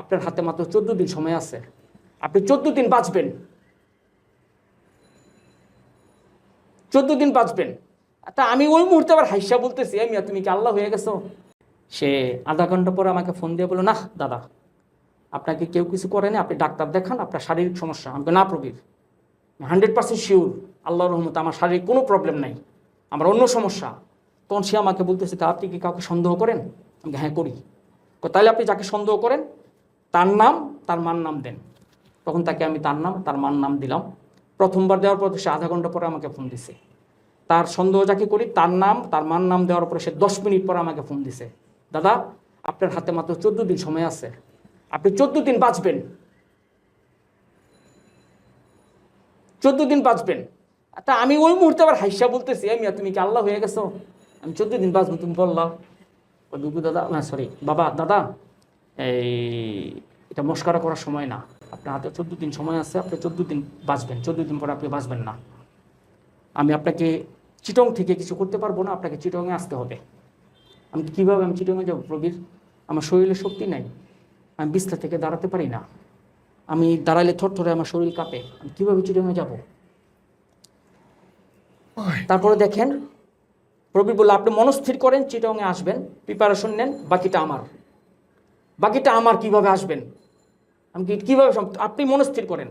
আপনার হাতে মাত্র চোদ্দ দিন সময় আছে। আপনি চোদ্দ দিন বাঁচবেন। চোদ্দ দিন বাঁচবেন। তা আমি ওই মুহূর্তে আবার হাইসা বলতেছি আমি তুমি কি আল্লাহ হয়ে গেছো? সে আধা ঘণ্টা পরে আমাকে ফোন দিয়ে বলল না দাদা, আপনাকে কেউ কিছু করেনি আপনি ডাক্তার দেখান, আপনার শারীরিক সমস্যা। আমাকে না, প্রবীর হান্ড্রেড পার্সেন্ট শিওর। আল্লাহ রহমত আমার শারীরিক কোনো প্রবলেম নাই। আমার অন্য সমস্যা। তখন সে আমাকে বলতেছে, তা আপনি কি কাউকে সন্দেহ করেন? আমি হ্যাঁ করি। তাহলে আপনি যাকে সন্দেহ করেন তার নাম, তার মার নাম দেন। তখন তাকে আমি তার নাম, তার মার নাম দিলাম। প্রথমবার দেওয়ার পর সে আধা ঘণ্টা পরে আমাকে ফোন দিছে। তার সন্দেহ যাকে করি, তার নাম, তার মার নাম দেওয়ার পরে সে দশ মিনিট পরে আমাকে ফোন দিছে। দাদা, আপনার হাতে মাত্র চোদ্দ দিন সময় আছে। আপনি চোদ্দ দিন বাঁচবেন। চোদ্দ দিন বাঁচবেন। তা আমি ওই মুহূর্তে আবার হাইসা বলতেছি আমি তুমি কি আল্লাহ হয়ে গেছো? আমি চোদ্দ দিন বাঁচবো, তুমি বললাম। দুগু দাদা, না সরি বাবা, দাদা এই এটা মস্কারা করার সময় না। আপনার হাতে চোদ্দ দিন সময় আছে আপনি চোদ্দ দিন বাঁচবেন। চোদ্দ দিন পরে আপনি বাঁচবেন না। আমি আপনাকে চিটং থেকে কিছু করতে পারব না আপনাকে চিটংয়ে আসতে হবে। আমি কীভাবে আমি চিটংয়ে যাব প্রবীর? আমার শরীরে শক্তি নাই। আমি বিছনা থেকে দাঁড়াতে পারি না। আমি দাঁড়ালে থর থরে আমার শরীর কাঁপে। আমি কীভাবে চিটংয়ে যাব? তারপরে দেখেন প্রবীর বলল আপনি মনস্থির করেন চিটংয়ে আসবেন। প্রিপারেশন নেন বাকিটা আমার। বাকিটা আমার কীভাবে আসবেন? আমি কীভাবে আপনি মনস্থির করেন?